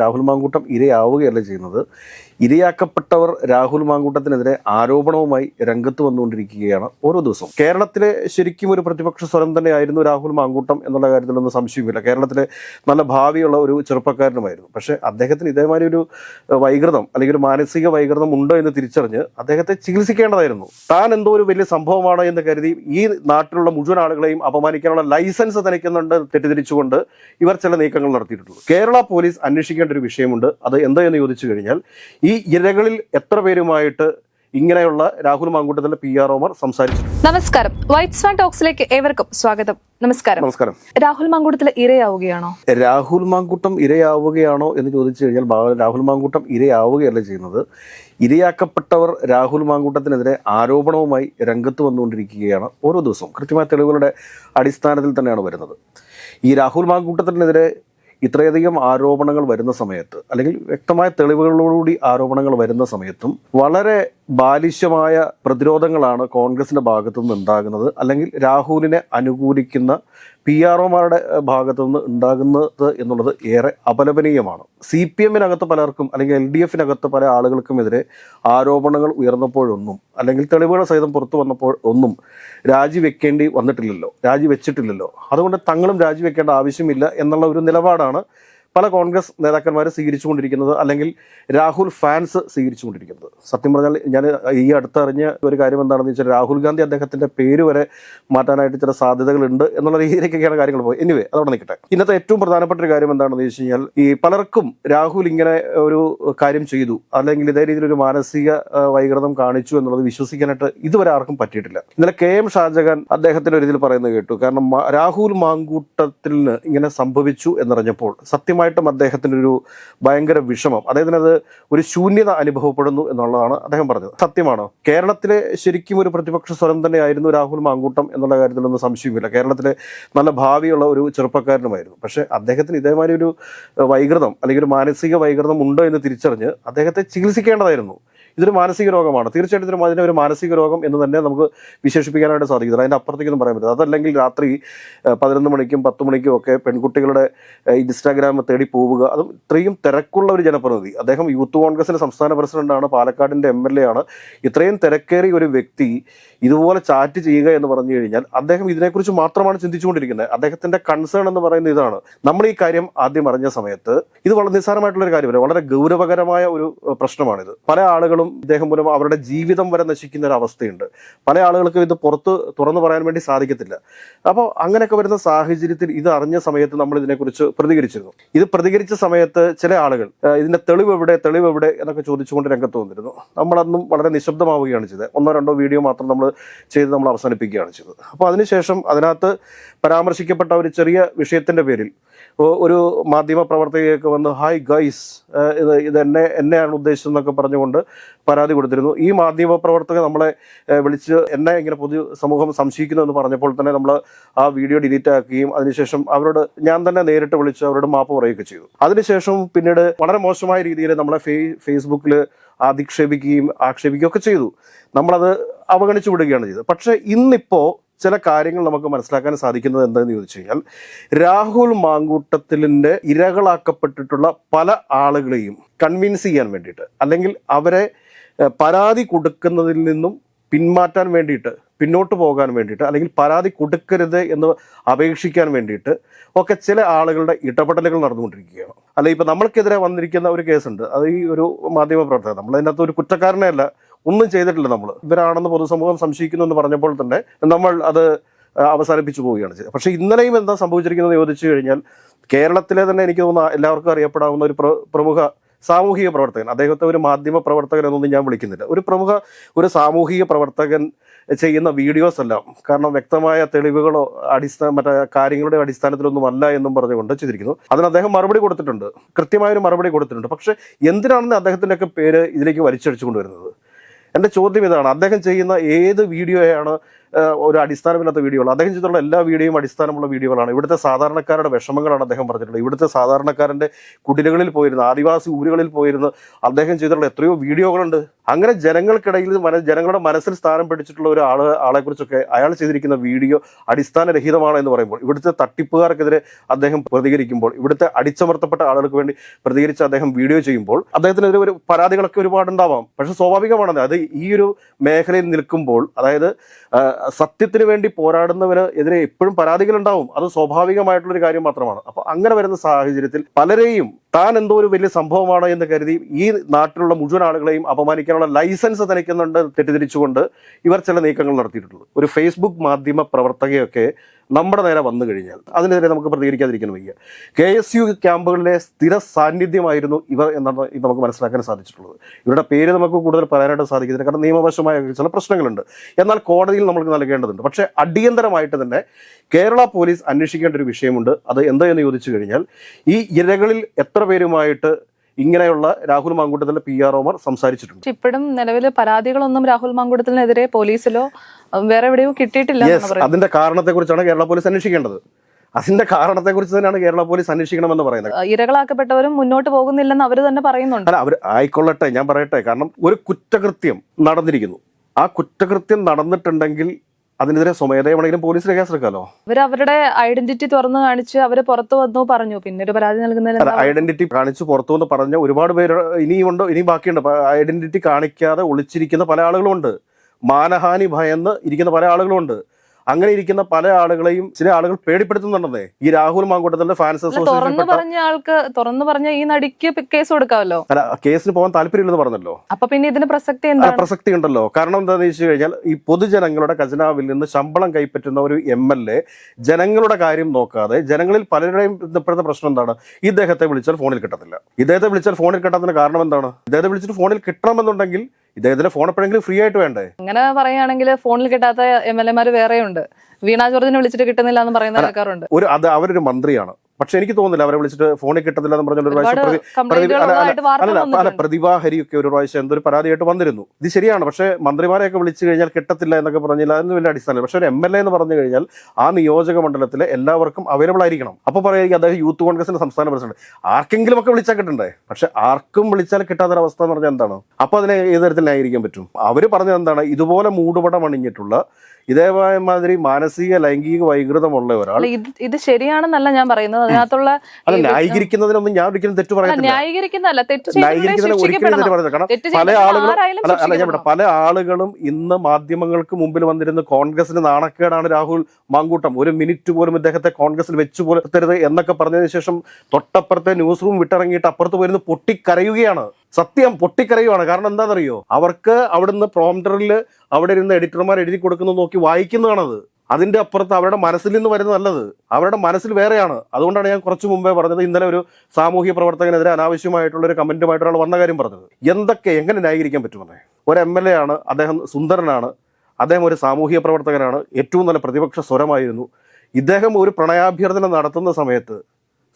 രാഹുൽ മാങ്കൂട്ടം ഇരയാവുകയല്ല ചെയ്യുന്നത്. ഇരയാക്കപ്പെട്ടവർ രാഹുൽ മാങ്കൂട്ടത്തിനെതിരെ ആരോപണവുമായി രംഗത്ത് വന്നുകൊണ്ടിരിക്കുകയാണ് ഓരോ ദിവസവും. കേരളത്തിലെ ശരിക്കും ഒരു പ്രതിപക്ഷ സ്വരം തന്നെയായിരുന്നു രാഹുൽ മാങ്കൂട്ടം എന്നുള്ള കാര്യത്തിലൊന്നും സംശയമില്ല കേരളത്തിലെ നല്ല ഭാവിയുള്ള ഒരു ചെറുപ്പക്കാരനുമായിരുന്നു. പക്ഷേ അദ്ദേഹത്തിന് ഇതേമാതിരി ഒരു വൈകൃതം അല്ലെങ്കിൽ ഒരു മാനസിക വൈകൃതം ഉണ്ടോ എന്ന് തിരിച്ചറിഞ്ഞ് അദ്ദേഹത്തെ ചികിത്സിക്കേണ്ടതായിരുന്നു. താൻ എന്തോ ഒരു വലിയ സംഭവമാണ് എന്ന് കരുതി ഈ നാട്ടിലുള്ള മുഴുവൻ ആളുകളെയും അപമാനിക്കാനുള്ള ലൈസൻസ് തനിക്കുന്നുണ്ട് തെറ്റിദ്ധരിച്ചുകൊണ്ട് ഇവർ ചില നീക്കങ്ങൾ നടത്തിയിട്ടുള്ളൂ കേരള പോലീസ് അന്വേഷിക്കേണ്ട ഒരു വിഷയമുണ്ട്. അത് എന്താ എന്ന് ചോദിച്ചു കഴിഞ്ഞാൽ ഈ ഇരകളിൽ എത്ര പേരുമായിട്ട് ഇങ്ങനെയുള്ള രാഹുൽ മാങ്കൂട്ടത്തിന്റെ പി ആർ ഒമാർ സംസാരിച്ചിട്ടുണ്ട്? നമസ്കാരം. വൈറ്റ് സ്വാൻ ടോക്സിലേക്ക് ഏവർക്കും സ്വാഗതം. നമസ്കാരം. നമസ്കാരം. രാഹുൽ മങ്കുടത്തിൽ ഇരയാവുകയാണോ? രാഹുൽ മാങ്കൂട്ടം ഇരയാവുകയാണോ എന്ന് ചോദിച്ചു കഴിഞ്ഞാൽ രാഹുൽ മാങ്കൂട്ടം ഇരയാവുകയല്ല ചെയ്യുന്നത്. ഇരയാക്കപ്പെട്ടവർ രാഹുൽ മാങ്കൂട്ടത്തിനെതിരെ ആരോപണവുമായി രംഗത്ത് വന്നുകൊണ്ടിരിക്കുകയാണ് ഓരോ ദിവസവും. കൃത്യമായ തെളിവുകളുടെ അടിസ്ഥാനത്തിൽ തന്നെയാണ് വരുന്നത്. ഈ രാഹുൽ മാങ്കൂട്ടത്തിനെതിരെ ഇത്രയധികം ആരോപണങ്ങൾ വരുന്ന സമയത്ത് അല്ലെങ്കിൽ വ്യക്തമായ തെളിവുകളോടുകൂടി ആരോപണങ്ങൾ വരുന്ന സമയത്തും വളരെ ബാലിശ്യമായ പ്രതിരോധങ്ങളാണ് കോൺഗ്രസിന്റെ ഭാഗത്തു നിന്ന് ഉണ്ടാകുന്നത് അല്ലെങ്കിൽ രാഹുലിനെ അനുകൂലിക്കുന്ന പി ആർ ഒമാരുടെ ഭാഗത്തു നിന്ന് ഉണ്ടാകുന്നത് എന്നുള്ളത് ഏറെ അപലപനീയമാണ്. സി പി എമ്മിനകത്ത് പലർക്കും അല്ലെങ്കിൽ എൽ ഡി എഫിനകത്ത് പല ആളുകൾക്കുമെതിരെ ആരോപണങ്ങൾ ഉയർന്നപ്പോഴൊന്നും അല്ലെങ്കിൽ തെളിവുകൾ സഹിതം പുറത്തു വന്നപ്പോൾ ഒന്നും രാജിവെക്കേണ്ടി വന്നിട്ടില്ലല്ലോ രാജിവെച്ചിട്ടില്ലല്ലോ. അതുകൊണ്ട് തങ്ങളും രാജിവെക്കേണ്ട ആവശ്യമില്ല എന്നുള്ള ഒരു നിലപാടാണ് പല കോൺഗ്രസ് നേതാക്കന്മാർ സ്വീകരിച്ചുകൊണ്ടിരിക്കുന്നത് അല്ലെങ്കിൽ രാഹുൽ ഫാൻസ് സ്വീകരിച്ചുകൊണ്ടിരിക്കുന്നത്. സത്യം പറഞ്ഞാൽ ഞാൻ ഈ അടുത്തറിഞ്ഞ ഒരു കാര്യം എന്താണെന്ന് വെച്ചാൽ രാഹുൽ ഗാന്ധി അദ്ദേഹത്തിന്റെ പേര് വരെ മാറ്റാനായിട്ട് ചില സാധ്യതകളുണ്ട് എന്നുള്ള രീതിയിലേക്കൊക്കെയാണ് കാര്യങ്ങൾ പോയി എനിവേ അതവിടെ നിൽക്കട്ടെ. ഇന്നത്തെ ഏറ്റവും പ്രധാനപ്പെട്ട ഒരു കാര്യം എന്താണെന്ന് വെച്ച് കഴിഞ്ഞാൽ ഈ പലർക്കും രാഹുൽ ഇങ്ങനെ ഒരു കാര്യം ചെയ്തു. അല്ലെങ്കിൽ ഇതേ രീതിയിൽ ഒരു മാനസിക വൈകൃതം കാണിച്ചു എന്നുള്ളത് വിശ്വസിക്കാനായിട്ട് ഇതുവരെ ആർക്കും പറ്റിയിട്ടില്ല. ഇന്നലെ കെ എം ഷാജഹാൻ അദ്ദേഹത്തിന്റെ ഒരു ഇതിൽ പറയുന്നത് കേട്ടു. കാരണം രാഹുൽ മാങ്കൂട്ടത്തിന് ഇങ്ങനെ സംഭവിച്ചു എന്നറിഞ്ഞപ്പോൾ സത്യമായിട്ടും അദ്ദേഹത്തിന് ഒരു ഭയങ്കര വിഷമം. അദ്ദേഹത്തിന് അത് ഒരു ശൂന്യത അനുഭവപ്പെടുന്നു എന്നുള്ളതാണ് അദ്ദേഹം പറഞ്ഞത്. സത്യമാണോ? കേരളത്തിലെ ശരിക്കും ഒരു പ്രതിപക്ഷ സ്വരം തന്നെയായിരുന്നു രാഹുൽ മാങ്കൂട്ടം എന്നുള്ള കാര്യത്തിലൊന്നും സംശയമില്ല കേരളത്തിലെ നല്ല ഭാവിയുള്ള ഒരു ചെറുപ്പക്കാരനുമായിരുന്നു. പക്ഷേ അദ്ദേഹത്തിന് ഇതേമാതിരി ഒരു വൈകൃതം അല്ലെങ്കിൽ ഒരു മാനസിക വൈകൃതം ഉണ്ടോ എന്ന് തിരിച്ചറിഞ്ഞ് അദ്ദേഹത്തെ ചികിത്സിക്കേണ്ടതായിരുന്നു. ഇതൊരു മാനസിക രോഗമാണ്. തീർച്ചയായിട്ടും ഇതിന് അതിനെ ഒരു മാനസിക രോഗം എന്ന് തന്നെ നമുക്ക് വിശേഷിപ്പിക്കാനായിട്ട് സാധിക്കുന്നത് അതിന്റെ അപ്പുറത്തേക്കൊന്നും പറയാൻ പറ്റില്ല. അതല്ലെങ്കിൽ രാത്രി പതിനൊന്ന് മണിക്കും പത്ത് മണിക്കും ഒക്കെ പെൺകുട്ടികളുടെ ഇൻസ്റ്റാഗ്രാം തേടി പോവുക. അതും ഇത്രയും തിരക്കുള്ള ഒരു ജനപ്രതിനിധി. അദ്ദേഹം യൂത്ത് കോൺഗ്രസിന്റെ സംസ്ഥാന പ്രസിഡന്റാണ് പാലക്കാടിന്റെ എം എൽ എ ആണ്. ഇത്രയും തിരക്കേറിയ ഒരു വ്യക്തി ഇതുപോലെ ചാറ്റ് ചെയ്യുക എന്ന് പറഞ്ഞു കഴിഞ്ഞാൽ അദ്ദേഹം ഇതിനെക്കുറിച്ച് മാത്രമാണ് ചിന്തിച്ചുകൊണ്ടിരിക്കുന്നത്. അദ്ദേഹത്തിന്റെ കൺസേൺ എന്ന് പറയുന്നത് ഇതാണ്. നമ്മൾ ഈ കാര്യം ആദ്യം അറിഞ്ഞ സമയത്ത് ഇത് വളരെ നിസ്സാരമായിട്ടുള്ള ഒരു കാര്യമല്ല. വളരെ ഗൗരവകരമായ ഒരു പ്രശ്നമാണിത്. പല ആളുകളും ഇദ്ദേഹം മൂലം അവരുടെ ജീവിതം വരെ നശിക്കുന്ന ഒരു അവസ്ഥയുണ്ട്. പല ആളുകൾക്കും ഇത് പുറത്ത് തുറന്നു പറയാൻ വേണ്ടി സാധിക്കത്തില്ല. അപ്പോൾ അങ്ങനെയൊക്കെ വരുന്ന സാഹചര്യത്തിൽ ഇത് അറിഞ്ഞ സമയത്ത് നമ്മൾ ഇതിനെക്കുറിച്ച് പ്രതികരിച്ചിരുന്നു. ഇത് പ്രതികരിച്ച സമയത്ത് ചില ആളുകൾ "ആ, ഇതിന്റെ തെളിവ് എവിടെ തെളിവ് എവിടെ എന്നൊക്കെ ചോദിച്ചുകൊണ്ട് രംഗത്ത് വന്നിരുന്നു. നമ്മളന്നും വളരെ നിശബ്ദമാവുകയാണ് ചെയ്തത്. ഒന്നോ രണ്ടോ വീഡിയോ മാത്രം നമ്മൾ ചെയ്ത് നമ്മൾ അവസാനിപ്പിക്കുകയാണ് ചെയ്തത്. അപ്പോൾ അതിനുശേഷം അതിനകത്ത് പരാമർശിക്കപ്പെട്ട ഒരു ചെറിയ വിഷയത്തിന്റെ പേരിൽ ഒരു മാധ്യമ പ്രവർത്തകയൊക്കെ വന്ന് ഹായ് ഗൈസ് ഇത് ഇത് എന്നെ എന്നെയാണ് ഉദ്ദേശിച്ചതെന്നൊക്കെ പറഞ്ഞുകൊണ്ട് പരാതി കൊടുത്തിരുന്നു. ഈ മാധ്യമ പ്രവർത്തക നമ്മളെ വിളിച്ച് എന്നെ ഇങ്ങനെ പൊതു സമൂഹം സംശയിക്കുന്നു എന്ന് പറഞ്ഞപ്പോൾ തന്നെ നമ്മൾ ആ വീഡിയോ ഡിലീറ്റ് ആക്കുകയും അതിനുശേഷം അവരോട് ഞാൻ തന്നെ നേരിട്ട് വിളിച്ച് അവരോട് മാപ്പ് പറയുകയൊക്കെ ചെയ്തു. അതിനുശേഷം പിന്നീട് വളരെ മോശമായ രീതിയിൽ നമ്മളെ ഫേസ്ബുക്കിൽ അധിക്ഷേപിക്കുകയും ആക്ഷേപിക്കുകയും ഒക്കെ ചെയ്തു. നമ്മളത് അവഗണിച്ചു വിടുകയാണ് ചെയ്തത്. പക്ഷേ ഇന്നിപ്പോൾ ചില കാര്യങ്ങൾ നമുക്ക് മനസ്സിലാക്കാൻ സാധിക്കുന്നത് എന്താണെന്ന് ചോദിച്ചു കഴിഞ്ഞാൽ രാഹുൽ മാങ്കൂട്ടത്തിലിന്റെ ഇരകളാക്കപ്പെട്ടിട്ടുള്ള പല ആളുകളെയും കൺവിൻസ് ചെയ്യാൻ വേണ്ടിയിട്ട് അല്ലെങ്കിൽ അവരെ പരാതി കൊടുക്കുന്നതിൽ നിന്നും പിന്മാറ്റാൻ വേണ്ടിയിട്ട് പിന്നോട്ട് പോകാൻ വേണ്ടിയിട്ട് അല്ലെങ്കിൽ പരാതി കൊടുക്കരുത് എന്ന് അപേക്ഷിക്കാൻ വേണ്ടിയിട്ട് ഒക്കെ ചില ആളുകളുടെ ഇടപെടലുകൾ നടന്നുകൊണ്ടിരിക്കുകയാണ്. അല്ല ഇപ്പം നമ്മൾക്കെതിരെ വന്നിരിക്കുന്ന ഒരു കേസുണ്ട്. അത് ഈ ഒരു മാധ്യമപ്രവർത്തകർ നമ്മളതിനകത്ത് ഒരു കുറ്റക്കാരനെ അല്ല ഒന്നും ചെയ്തിട്ടില്ല നമ്മൾ ഇവരാണെന്ന് പൊതുസമൂഹം സംശയിക്കുന്നു എന്ന് പറഞ്ഞപ്പോൾ തന്നെ നമ്മൾ അത് അവസാനിപ്പിച്ചു പോവുകയാണ് ചെയ്തത്. പക്ഷേ ഇന്നലെയും എന്താ സംഭവിച്ചിരിക്കുന്നത് ചോദിച്ചു കഴിഞ്ഞാൽ കേരളത്തിലെ തന്നെ എനിക്ക് തോന്നുന്ന എല്ലാവർക്കും അറിയപ്പെടാവുന്ന ഒരു പ്രമുഖ സാമൂഹിക പ്രവർത്തകൻ അദ്ദേഹത്തെ ഒരു മാധ്യമ പ്രവർത്തകൻ എന്നൊന്നും ഞാൻ വിളിക്കുന്നില്ല. ഒരു പ്രമുഖ ഒരു സാമൂഹിക പ്രവർത്തകൻ ചെയ്യുന്ന വീഡിയോസ് എല്ലാം കാരണം വ്യക്തമായ തെളിവുകളോ അടിസ്ഥാന മറ്റേ കാര്യങ്ങളുടെ അടിസ്ഥാനത്തിലൊന്നും അല്ല എന്നും പറഞ്ഞുകൊണ്ട് ചെയ്തിരിക്കുന്നു. അതിന് അദ്ദേഹം മറുപടി കൊടുത്തിട്ടുണ്ട്. കൃത്യമായൊരു മറുപടി കൊടുത്തിട്ടുണ്ട്. പക്ഷേ എന്തിനാണെന്ന് അദ്ദേഹത്തിന്റെയൊക്കെ പേര് ഇതിലേക്ക് വലിച്ചടിച്ചു കൊണ്ടുവരുന്നത്? എന്റെ ചോദ്യം ഇതാണ്. അദ്ദേഹം ചെയ്യുന്ന ഏത് വീഡിയോയാണ് ഒരു അടിസ്ഥാനമില്ലാത്ത വീഡിയോകൾ അദ്ദേഹം ചെയ്തിട്ടുള്ള എല്ലാ വീഡിയോയും അടിസ്ഥാനമുള്ള വീഡിയോകളാണ് ഇവിടുത്തെ സാധാരണക്കാരുടെ വിഷമങ്ങളാണ് അദ്ദേഹം പറഞ്ഞിട്ടുള്ളത്. ഇവിടുത്തെ സാധാരണക്കാരന്റെ കുടിലുകളിൽ പോയിരുന്നു ആദിവാസി ഊരുകളിൽ പോയിരുന്നു അദ്ദേഹം ചെയ്തിട്ടുള്ള എത്രയോ വീഡിയോകളുണ്ട് അങ്ങനെ ജനങ്ങൾക്കിടയിൽ ജനങ്ങളുടെ മനസ്സിൽ സ്ഥാനം പിടിച്ചിട്ടുള്ള ഒരു ആൾ ആളെ കുറിച്ചൊക്കെ അയാൾ ചെയ്തിരിക്കുന്ന വീഡിയോ അടിസ്ഥാനരഹിതമാണ് എന്ന് പറയുമ്പോൾ ഇവിടുത്തെ തട്ടിപ്പുകാർക്കെതിരെ അദ്ദേഹം പ്രതികരിക്കുമ്പോൾ ഇവിടുത്തെ അടിച്ചമർത്തപ്പെട്ട ആളുകൾക്ക് വേണ്ടി പ്രതികരിച്ച് അദ്ദേഹം വീഡിയോ ചെയ്യുമ്പോൾ അദ്ദേഹത്തിനെതിരെ ഒരു പരാതികളൊക്കെ ഒരുപാടുണ്ടാവാം. പക്ഷെ സ്വാഭാവികമാണ് അത് ഈ ഒരു മേഖലയിൽ നിൽക്കുമ്പോൾ അതായത് സത്യത്തിന് വേണ്ടി പോരാടുന്നവന് എതിരെ എപ്പോഴും പരാതികളുണ്ടാവും. അത് സ്വാഭാവികമായിട്ടുള്ള ഒരു കാര്യം മാത്രമാണ്. അപ്പൊ അങ്ങനെ വരുന്ന സാഹചര്യത്തിൽ പലരെയും താൻ എന്തോ ഒരു വലിയ സംഭവമാണ് എന്ന് കരുതി ഈ നാട്ടിലുള്ള മുഴുവൻ ആളുകളെയും അപമാനിക്കാനുള്ള ലൈസൻസ് തനിക്കുന്നുണ്ട് തെറ്റിദ്ധരിച്ചുകൊണ്ട് ഇവർ ചില നീക്കങ്ങൾ നടത്തിയിട്ടുള്ളത്. ഒരു ഫേസ്ബുക്ക് മാധ്യമ പ്രവർത്തകയൊക്കെ നമ്മുടെ നേരെ വന്നു കഴിഞ്ഞാൽ അതിനെതിരെ നമുക്ക് പ്രതികരിക്കാതിരിക്കാൻ വയ്യ. കെ എസ് യു ക്യാമ്പുകളിലെ സ്ഥിര സാന്നിധ്യമായിരുന്നു ഇവർ എന്നാണ് നമുക്ക് മനസ്സിലാക്കാൻ സാധിച്ചിട്ടുള്ളത്. ഇവരുടെ പേര് നമുക്ക് കൂടുതൽ പറയാനായിട്ട് സാധിക്കുന്നില്ല. കാരണം നിയമവശമായ ചില പ്രശ്നങ്ങളുണ്ട്. എന്നാൽ കോടതിയിൽ നമുക്ക് നൽകേണ്ടതുണ്ട്. പക്ഷേ അടിയന്തരമായിട്ട് തന്നെ കേരള പോലീസ് അന്വേഷിക്കേണ്ട ഒരു വിഷയമുണ്ട്. അത് എന്താ എന്ന് ചോദിച്ചു കഴിഞ്ഞാൽ ഈ ഇരകളിൽ എത്ര പേരുമായിട്ട് ഇങ്ങനെയുള്ള രാഹുൽ മാങ്കൂട്ടത്തിലെ പി ആർ ഒമാർ സംസാരിച്ചിട്ടുണ്ട്? ഇപ്പോഴും നിലവിൽ പരാതികളൊന്നും രാഹുൽ മാങ്കൂട്ടത്തിനെതിരെ പോലീസിലോ വേറെ എവിടെയോ കിട്ടിയിട്ടില്ല അതിന്റെ കാരണത്തെ കുറിച്ചാണ് അതിന്റെ കാരണത്തെക്കുറിച്ചാണ് കേരള പോലീസ് അന്വേഷിക്കേണ്ടത്. അതിന്റെ കാരണത്തെക്കുറിച്ച് തന്നെയാണ് കേരള പോലീസ് അന്വേഷിക്കണമെന്ന് പറയുന്നത്. ഇരകളാക്കപ്പെട്ടവരും മുന്നോട്ട് പോകുന്നില്ലെന്ന് അവർ തന്നെ പറയുന്നുണ്ട്. അല്ല അവർ ആയിക്കൊള്ളട്ടെ ഞാൻ പറയട്ടെ. കാരണം ഒരു കുറ്റകൃത്യം നടന്നിരിക്കുന്നു. ആ കുറ്റകൃത്യം നടന്നിട്ടുണ്ടെങ്കിൽ അതിനെതിരെ സ്വമേധയ വേണമെങ്കിലും പോലീസിന് കേസെടുക്കാമല്ലോ ഇവർ അവരുടെ ഐഡന്റിറ്റി തുറന്നു കാണിച്ച് അവർ പുറത്തു വന്നു പറഞ്ഞു. പിന്നെ ഒരു പരാതി നൽകുന്നതിൽ ഐഡന്റിറ്റി കാണിച്ച് പുറത്തു വന്ന് പറഞ്ഞ ഒരുപാട് പേര് ഇനിയുണ്ട് ഇനിയും ബാക്കിയുണ്ട്. ഐഡന്റിറ്റി കാണിക്കാതെ ഒളിച്ചിരിക്കുന്ന പല ആളുകളുണ്ട് മാനഹാനി ഭയന്ന് ഇരിക്കുന്ന പല ആളുകളുമുണ്ട് അങ്ങനെ ഇരിക്കുന്ന പല ആളുകളെയും ചില ആളുകൾ പേടിപ്പെടുത്തുന്നുണ്ടെന്നേ. ഈ രാഹുൽ മാങ്കൂട്ടത്തിന്റെ ഫാൻസ് തുറന്നു അസോസിയേഷൻ പറഞ്ഞ ആൾക്ക് തുറന്നു പറഞ്ഞ ഈ നടിക്ക് കേസ് കൊടുക്കാമല്ലോ? അല്ല കേസിന് പോകാൻ താല്പര്യമില്ലെന്ന് പറഞ്ഞല്ലോ. അപ്പൊ പിന്നെ ഇതിന് പ്രസക്തി പ്രസക്തി ഉണ്ടല്ലോ. കാരണം എന്താണെന്ന് വെച്ച് കഴിഞ്ഞാൽ ഈ പൊതുജനങ്ങളുടെ ഖജനാവിൽ നിന്ന് ശമ്പളം കൈപ്പറ്റുന്ന ഒരു എം എൽ എ ജനങ്ങളുടെ കാര്യം നോക്കാതെ ജനങ്ങളിൽ പലരുടെയും ഇപ്പോഴത്തെ പ്രശ്നം എന്താണ്? ഇദ്ദേഹത്തെ വിളിച്ചാൽ ഫോണിൽ കിട്ടത്തില്ല. ഇദ്ദേഹത്തെ വിളിച്ചാൽ ഫോണിൽ കിട്ടാത്തതിന് കാരണം എന്താണ്? ഇദ്ദേഹത്തെ വിളിച്ചിട്ട് ഫോണിൽ കിട്ടണമെന്നുണ്ടെങ്കിൽ ഇദ്ദേഹത്തിന്റെ ഫോൺ എപ്പോഴെങ്കിലും ഫ്രീ ആയിട്ട് വേണ്ടേ? അങ്ങനെ പറയുകയാണെങ്കിൽ ഫോണിൽ കിട്ടാത്ത എം എൽ എമാർ വേറെയുണ്ട്. വീണാ ജോർജിനെ വിളിച്ചിട്ട് കിട്ടുന്നില്ല എന്ന് പറയുന്ന കേൾക്കാറുണ്ട്. ഒരു അത് അവരൊരു മന്ത്രിയാണ്. പക്ഷെ എനിക്ക് തോന്നുന്നില്ല അവരെ വിളിച്ചിട്ട് ഫോണിൽ കിട്ടത്തില്ല എന്ന് പറഞ്ഞ ഒരു പ്രാവശ്യം അല്ല, പ്രതിഭാഹരിയൊക്കെ ഒരു പ്രാവശ്യം എന്തൊരു പരാതിയായിട്ട് വന്നിരുന്നു. ഇത് ശരിയാണ് പക്ഷെ മന്ത്രിമാരെയൊക്കെ വിളിച്ചു കഴിഞ്ഞാൽ കിട്ടത്തില്ല എന്നൊക്കെ പറഞ്ഞില്ല അതിന് വലിയ അടിസ്ഥാനം പക്ഷെ ഒരു എം എൽ എ എന്ന് പറഞ്ഞു കഴിഞ്ഞാൽ ആ നിയോജക മണ്ഡലത്തിലെ എല്ലാവർക്കും അവൈലബിൾ ആയിരിക്കണം. അപ്പോൾ പറയുക അദ്ദേഹം യൂത്ത് കോൺഗ്രസിന്റെ സംസ്ഥാന പ്രസിഡന്റ്. ആർക്കെങ്കിലും ഒക്കെ വിളിച്ചാൽ കിട്ടണ്ടേ? പക്ഷെ ആർക്കും വിളിച്ചാൽ കിട്ടാത്തൊരവസ്ഥ എന്ന് പറഞ്ഞാൽ എന്താണ്? അപ്പോൾ അതിനെ ഏത് തരത്തിൽ ന്യായീകരിക്കാൻ പറ്റും? അവർ പറഞ്ഞത് എന്താണ്? ഇതുപോലെ മൂടുപടം അണിഞ്ഞിട്ടുള്ള ഇതേമാതിരി മാനസിക ലൈംഗിക വൈകൃതമുള്ള ഒരാൾ. ഇത് ശരിയാണെന്നല്ല ഞാൻ പറയുന്നത്. അതിനകത്തുള്ള അല്ല ന്യായീകരിക്കുന്നതിനൊന്നും ഞാൻ ഒരിക്കലും തെറ്റ് പറയുന്നില്ല തെറ്റ് ഒരിക്കലും കാരണം പല ആളുകളും പല ആളുകളും ഇന്ന് മാധ്യമങ്ങൾക്ക് മുമ്പിൽ വന്നിരുന്ന കോൺഗ്രസിന് നാണക്കേടാണ് രാഹുൽ മാങ്കൂട്ടം. ഒരു മിനിറ്റ് പോലും ഇദ്ദേഹത്തെ കോൺഗ്രസിൽ വെച്ചു പുലർത്തരുത് എന്നൊക്കെ പറഞ്ഞതിന് ശേഷം തൊട്ടപ്പുറത്തെ ന്യൂസ് റൂം വിട്ടിറങ്ങിയിട്ട് അപ്പുറത്ത് പോയിരുന്ന് പൊട്ടിക്കരയുകയാണ്. സത്യം പൊട്ടിക്കറിയുവാണ് കാരണം എന്താണെന്നറിയോ? അവർക്ക് അവിടുന്ന് പ്രോംറ്ററിൽ അവിടെ ഇരുന്ന് എഡിറ്റർമാർ എഴുതി കൊടുക്കുന്നത് നോക്കി വായിക്കുന്നതാണത്. അതിന്റെ അപ്പുറത്ത് അവരുടെ മനസ്സിൽ നിന്ന് വരുന്നത് നല്ലത്. അവരുടെ മനസ്സിൽ വേറെയാണ്. അതുകൊണ്ടാണ് ഞാൻ കുറച്ച് മുമ്പേ പറഞ്ഞത് ഇന്നലെ ഒരു സാമൂഹ്യ പ്രവർത്തകനെതിരെ അനാവശ്യമായിട്ടുള്ള ഒരു കമന്റുമായിട്ട് ഒരാൾ വന്ന കാര്യം പറഞ്ഞത്. എന്തൊക്കെ എങ്ങനെ ന്യായീകരിക്കാൻ പറ്റുമെന്നേ ഒരു എം എൽ എ ആണ് അദ്ദേഹം സുന്ദരനാണ് അദ്ദേഹം ഒരു സാമൂഹ്യ പ്രവർത്തകനാണ് ഏറ്റവും നല്ല പ്രതിപക്ഷ സ്വരമായിരുന്നു. ഇദ്ദേഹം ഒരു പ്രണയാഭ്യർത്ഥന നടത്തുന്ന സമയത്ത്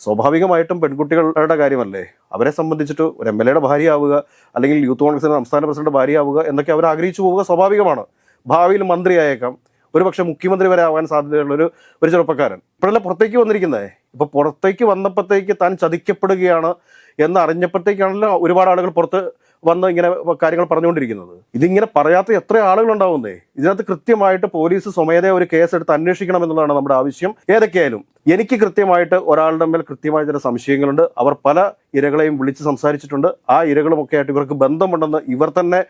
സ്വാഭാവികമായിട്ടും പെൺകുട്ടികളുടെ കാര്യമല്ലേ? അവരെ സംബന്ധിച്ചിട്ട് ഒരു എം എൽ എയുടെ ഭാര്യയാവുക അല്ലെങ്കിൽ യൂത്ത് കോൺഗ്രസിന്റെ സംസ്ഥാന പ്രസിഡന്റ് ഭാര്യയാവുക എന്നൊക്കെ അവർ ആഗ്രഹിച്ചു പോവുക സ്വാഭാവികമാണ്. ഭാവിയിൽ മന്ത്രിയായേക്കാം. ഒരുപക്ഷെ മുഖ്യമന്ത്രി വരെ ആവാൻ സാധ്യതയുള്ള ഒരു ഒരു ചെറുപ്പക്കാരൻ. ഇപ്പോഴല്ല പുറത്തേക്ക് വന്നിരിക്കുന്നത് ഇപ്പോൾ പുറത്തേക്ക് വന്നപ്പോഴത്തേക്ക് താൻ ചതിക്കപ്പെടുകയാണ് എന്ന് അറിഞ്ഞപ്പോഴത്തേക്കാണല്ലോ ഒരുപാട് ആളുകൾ പുറത്ത് വന്ന് ഇങ്ങനെ കാര്യങ്ങൾ പറഞ്ഞുകൊണ്ടിരിക്കുന്നത്. ഇതിങ്ങനെ പറയാത്ത എത്ര ആളുകളുണ്ടാവുന്നേ? ഇതിനകത്ത് കൃത്യമായിട്ട് പോലീസ് സ്വമേധയ ഒരു കേസ് എടുത്ത് അന്വേഷിക്കണം എന്നുള്ളതാണ് നമ്മുടെ ആവശ്യം. ഏതൊക്കെയായാലും എനിക്ക് കൃത്യമായിട്ട് ഒരാളുടെ മേൽ കൃത്യമായ ചില സംശയങ്ങളുണ്ട്. അവർ പല ഇരകളെയും വിളിച്ച് സംസാരിച്ചിട്ടുണ്ട്. ആ ഇരകളുമൊക്കെ ആയിട്ട് ഇവർക്ക് ബന്ധമുണ്ടെന്ന് ഇവർ തന്നെ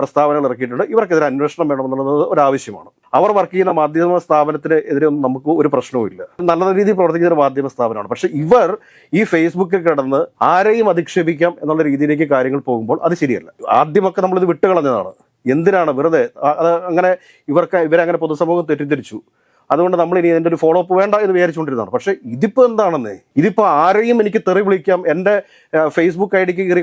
പ്രസ്താവനകൾ ഇറക്കിയിട്ടുണ്ട്. ഇവർക്കെതിരെ അന്വേഷണം വേണമെന്നുള്ളത് ഒരാവശ്യമാണ്. അവർ വർക്ക് ചെയ്യുന്ന മാധ്യമ സ്ഥാപനത്തിന് എതിരെ ഒന്നും നമുക്ക് ഒരു പ്രശ്നവുമില്ല നല്ല രീതിയിൽ പ്രവർത്തിക്കുന്ന ഒരു മാധ്യമ സ്ഥാപനമാണ്. പക്ഷെ ഇവർ ഈ ഫേസ്ബുക്കിൽ കിടന്ന് ആരെയും അധിക്ഷേപിക്കാം എന്നുള്ള രീതിയിലേക്ക് കാര്യങ്ങൾ പോകുമ്പോൾ അത് ശരിയല്ല. ആദ്യമൊക്കെ നമ്മളിത് വിട്ടുകളഞ്ഞതാണ്. എന്തിനാണ്? വെറുതെ അത് അങ്ങനെ ഇവർക്ക് ഇവരങ്ങനെ പൊതുസമൂഹം തെറ്റിദ്ധരിച്ചു. അതുകൊണ്ട് നമ്മൾ ഇനി എന്റെ ഒരു ഫോളോ അപ്പ് വേണ്ട എന്ന് വിചാരിച്ചുകൊണ്ടിരുന്നതാണ്. പക്ഷേ ഇതിപ്പോൾ എന്താണെന്ന്? ഇതിപ്പോൾ ആരെയും എനിക്ക് തെറി വിളിക്കാം. എന്റെ ഫേസ്ബുക്ക് ഐ ഡിക്ക് കയറി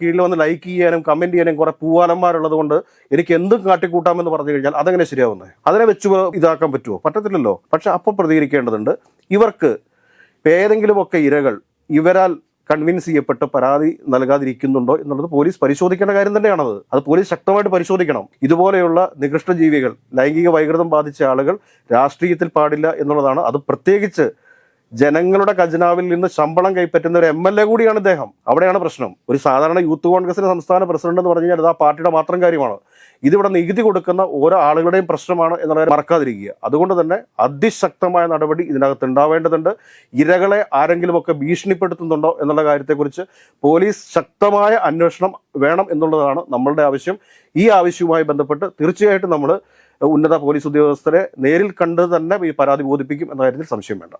കീഴിൽ വന്ന് ലൈക്ക് ചെയ്യാനും കമന്റ് ചെയ്യാനും കുറെ പൂവാലന്മാരുള്ളത് കൊണ്ട് എനിക്ക് എന്തും കാട്ടിക്കൂട്ടാമെന്ന് പറഞ്ഞു കഴിഞ്ഞാൽ അതെങ്ങനെ ശരിയാവുന്നത് അതിനെ വെച്ച് ഇതാക്കാൻ പറ്റുമോ പറ്റത്തില്ലല്ലോ. പക്ഷെ അപ്പോൾ പ്രതികരിക്കേണ്ടതുണ്ട്. ഇവർക്ക് ഏതെങ്കിലുമൊക്കെ ഇരകൾ ഇവരാൽ കൺവിൻസ് ചെയ്യപ്പെട്ട് പരാതി നൽകാതിരിക്കുന്നുണ്ടോ എന്നുള്ളത് പോലീസ് പരിശോധിക്കേണ്ട കാര്യം തന്നെയാണത്. അത് പോലീസ് ശക്തമായിട്ട് പരിശോധിക്കണം. ഇതുപോലെയുള്ള നികൃഷ്ടജീവികൾ ലൈംഗിക വൈകൃതം ബാധിച്ച ആളുകൾ രാഷ്ട്രീയത്തിൽ പാടില്ല എന്നുള്ളതാണ്. അത് പ്രത്യേകിച്ച് ജനങ്ങളുടെ ഖജനാവിൽ നിന്ന് ശമ്പളം കൈപ്പറ്റുന്ന ഒരു എം എൽ എ കൂടിയാണ് ഇദ്ദേഹം. അവിടെയാണ് പ്രശ്നം. ഒരു സാധാരണ യൂത്ത് കോൺഗ്രസിന്റെ സംസ്ഥാന പ്രസിഡന്റ് എന്ന് പറഞ്ഞു കഴിഞ്ഞാൽ അത് ആ പാർട്ടിയുടെ മാത്രം കാര്യമാണ്. ഇതിവിടെ നികുതി കൊടുക്കുന്ന ഓരോ ആളുകളുടെയും പ്രശ്നമാണ് എന്നുള്ള മറക്കാതിരിക്കുക. അതുകൊണ്ട് തന്നെ അതിശക്തമായ നടപടി ഇതിനകത്ത് ഉണ്ടാവേണ്ടതുണ്ട്. ഇരകളെ ആരെങ്കിലുമൊക്കെ ഭീഷണിപ്പെടുത്തുന്നുണ്ടോ എന്നുള്ള കാര്യത്തെക്കുറിച്ച് പോലീസ് ശക്തമായ അന്വേഷണം വേണം എന്നുള്ളതാണ് നമ്മളുടെ ആവശ്യം. ഈ ആവശ്യവുമായി ബന്ധപ്പെട്ട് തീർച്ചയായിട്ടും നമ്മൾ ഉന്നത പോലീസ് ഉദ്യോഗസ്ഥരെ നേരിൽ കണ്ട് തന്നെ ഈ പരാതി ബോധിപ്പിക്കും എന്ന കാര്യത്തിൽ സംശയം വേണ്ട.